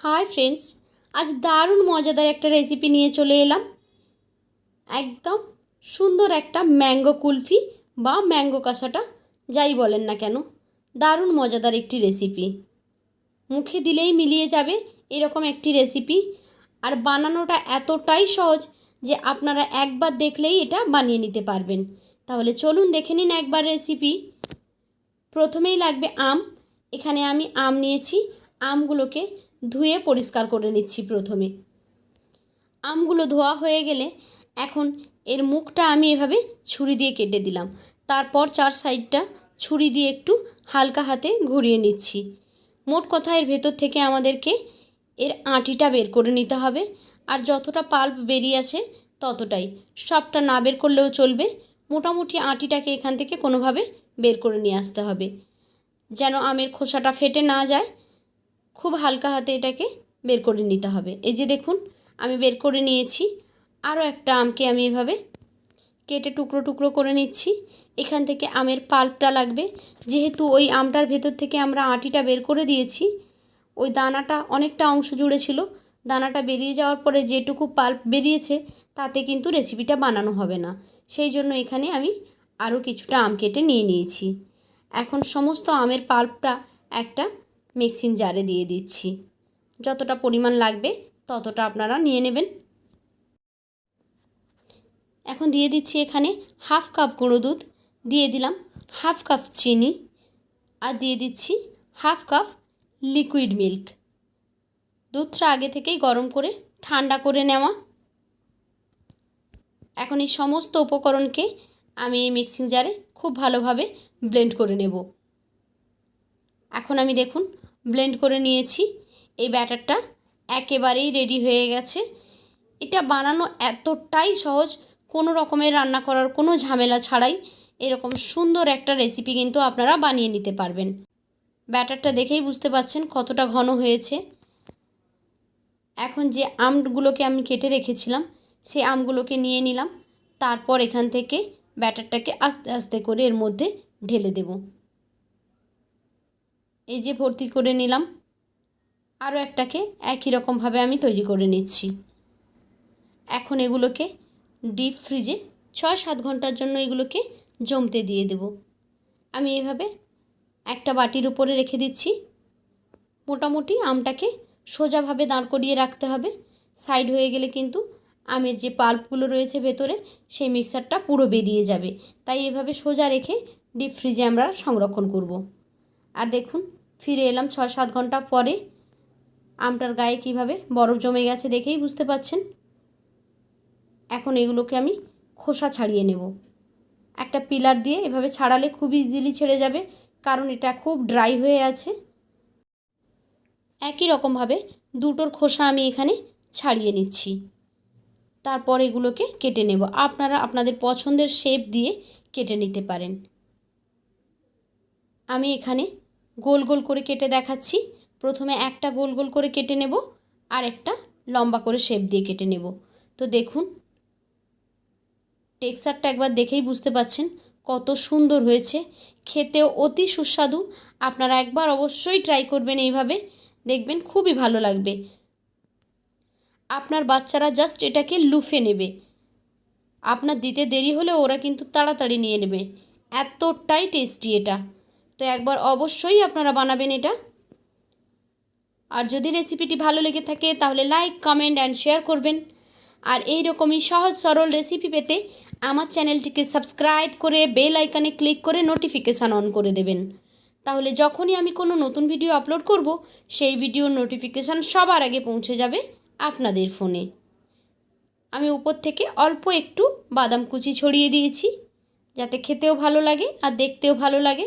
Hi friends, আজ দারুণ মজাদার একটা রেসিপি নিয়ে চলে এলাম। একদম সুন্দর একটা ম্যাঙ্গো কুলফি বা ম্যাঙ্গো কাঁসাটা, যাই বলেন না কেন, দারুণ মজাদার একটি রেসিপি মুখে দিলেই মিলিয়ে যাবে এরকম একটি রেসিপি আর বানানোটা এতটাই সহজ যে আপনারা একবার দেখলেই এটা বানিয়ে নিতে পারবেন। তাহলে চলুন দেখে নিন একবার রেসিপি প্রথমেই লাগবে আম। এখানে আমি আম নিয়েছি। আমগুলোকে ধুয়ে পরিষ্কার করে নিচ্ছি প্রথমে। আমগুলো ধোয়া হয়ে গেলে এখন এর মুখটা আমি এভাবে ছুরি দিয়ে কেটে দিলাম। তারপর চার সাইডটা ছুরি দিয়ে একটু হালকা হাতে ঘুরিয়ে নিচ্ছি। মোট কথা এর ভেতর থেকে আমাদেরকে এর আঁটিটা বের করে নিতে হবে। আর যতটা পাল্প বেরিয়ে আছে ততটাই। সবটা না বের করলেও চলবে। মোটামুটি আঁটিটাকে এখান থেকে কোনোভাবে বের করে নিয়ে আসতে হবে। যেন আমের খোসাটা ফেটে না যায়। খুব হালকা হাতে এটাকে বের করে নিতে হবে। এই যে দেখুন, আমি বের করে নিয়েছি। আরও একটা আমকে আমি এভাবে কেটে টুকরো টুকরো করে নিচ্ছি। এখান থেকে আমের পাল্পটা লাগবে। যেহেতু ওই আমটার ভেতর থেকে আমরা আটিটা বের করে দিয়েছি, ওই দানাটা অনেকটা অংশ জুড়ে ছিল। দানাটা বেরিয়ে যাওয়ার পরে যেটুকু পাল্প বেরিয়েছে, তাতে কিন্তু রেসিপিটা বানানো হবে না। সেই জন্য এখানে আমি আরও কিছুটা আম কেটে নিয়ে নিয়েছি। এখন সমস্ত আমের পাল্পটা একটা মিক্সিং জারে দিয়ে দিচ্ছি। যতটা পরিমাণ লাগবে ততটা আপনারা নিয়ে নেবেন। এখন দিয়ে দিচ্ছি এখানে হাফ কাপ গুঁড়ো দুধ, দিয়ে দিলাম হাফ কাপ চিনি আর দিয়ে দিচ্ছি হাফ কাপ লিকুইড মিল্ক। দুধটা আগে থেকেই গরম করে ঠান্ডা করে নেওয়া। এখন এই সমস্ত উপকরণকে আমি এই মিক্সিং জারে খুব ভালোভাবে ব্লেন্ড করে নেব। এখন আমি দেখুন ব্লেন্ড করে নিয়েছি। এই ব্যাটারটা একেবারেই রেডি হয়ে গেছে। এটা বানানো এতটাই সহজ, কোনো রকমের রান্না করার কোনো ঝামেলা ছাড়াই এরকম সুন্দর একটা রেসিপি কিন্তু আপনারা বানিয়ে নিতে পারবেন। ব্যাটারটা দেখেই বুঝতে পাচ্ছেন কতটা ঘন হয়েছে। এখন যে আমগুলোকে আমি কেটে রেখেছিলাম, সেই আমগুলোকে নিয়ে নিলাম। তারপর এখান থেকে ব্যাটারটাকে আস্তে আস্তে করে এর মধ্যে ঢেলে দেব। এই যে ভর্তি করে নিলাম। আরও একটাকে একই রকমভাবে আমি তৈরি করে নিচ্ছি। এখন এগুলোকে ডিপ ফ্রিজে ছয় সাত ঘণ্টার জন্য এগুলোকে জমতে দিয়ে দেব। আমি এভাবে একটা বাটির উপরে রেখে দিচ্ছি। মোটামুটি আমটাকে সোজাভাবে দাঁড় করিয়ে রাখতে হবে। সাইড হয়ে গেলে কিন্তু আমের যে পাল্পগুলো রয়েছে ভেতরে, সেই মিক্সারটা পুরো বেরিয়ে যাবে। তাই এভাবে সোজা রেখে ডিপ ফ্রিজে আমরা সংরক্ষণ করব। আর দেখুন ফিরে এলাম ছয় সাত ঘণ্টা পরে। আমটার গায়ে কীভাবে বরফ জমে গেছে দেখেই বুঝতে পাচ্ছেন। এখন এগুলোকে আমি খোসা ছাড়িয়ে নেব। একটা পিলার দিয়ে এভাবে ছাড়ালে খুব ইজিলি ছেড়ে যাবে, কারণ এটা খুব ড্রাই হয়ে আছে। একই রকমভাবে দুটোর খোসা আমি এখানে ছাড়িয়ে নিচ্ছি। তারপর এগুলোকে কেটে নেব। আপনারা আপনাদের পছন্দের শেপ দিয়ে কেটে নিতে পারেন। আমি এখানে গোল গোল করে কেটে দেখাচ্ছি। প্রথমে একটা গোল গোল করে কেটে নেব, আর একটা লম্বা করে শেপ দিয়ে কেটে নেব। তো দেখুন, টেক্সচারটা একবার দেখেই বুঝতে পাচ্ছেন কত সুন্দর হয়েছে। খেতেও অতি সুস্বাদু। আপনারা একবার অবশ্যই ট্রাই করবেন এইভাবে। দেখবেন খুবই ভালো লাগবে। আপনার বাচ্চারা জাস্ট এটাকে লুফে নেবে। আপনার দিতে দেরি হলে ওরা কিন্তু তাড়াতাড়ি নিয়ে নেবে। এতটাই টেস্টি এটা। তো একবার অবশ্যই আপনারা বানাবেন এটা। আর যদি রেসিপিটি ভালো লেগে থাকে, তাহলে লাইক কমেন্ট অ্যান্ড শেয়ার করবেন। আর এই রকমই সহজ সরল রেসিপি পেতে আমার চ্যানেলটিকে সাবস্ক্রাইব করে বেল আইকনে ক্লিক করে নোটিফিকেশান অন করে দেবেন। তাহলে যখনই আমি কোনো নতুন ভিডিও আপলোড করব, সেই ভিডিওর নোটিফিকেশান সবার আগে পৌঁছে যাবে আপনাদের ফোনে আমি উপর থেকে অল্প একটু বাদাম কুচি ছড়িয়ে দিয়েছি, যাতে খেতেও ভালো লাগে আর দেখতেও ভালো লাগে।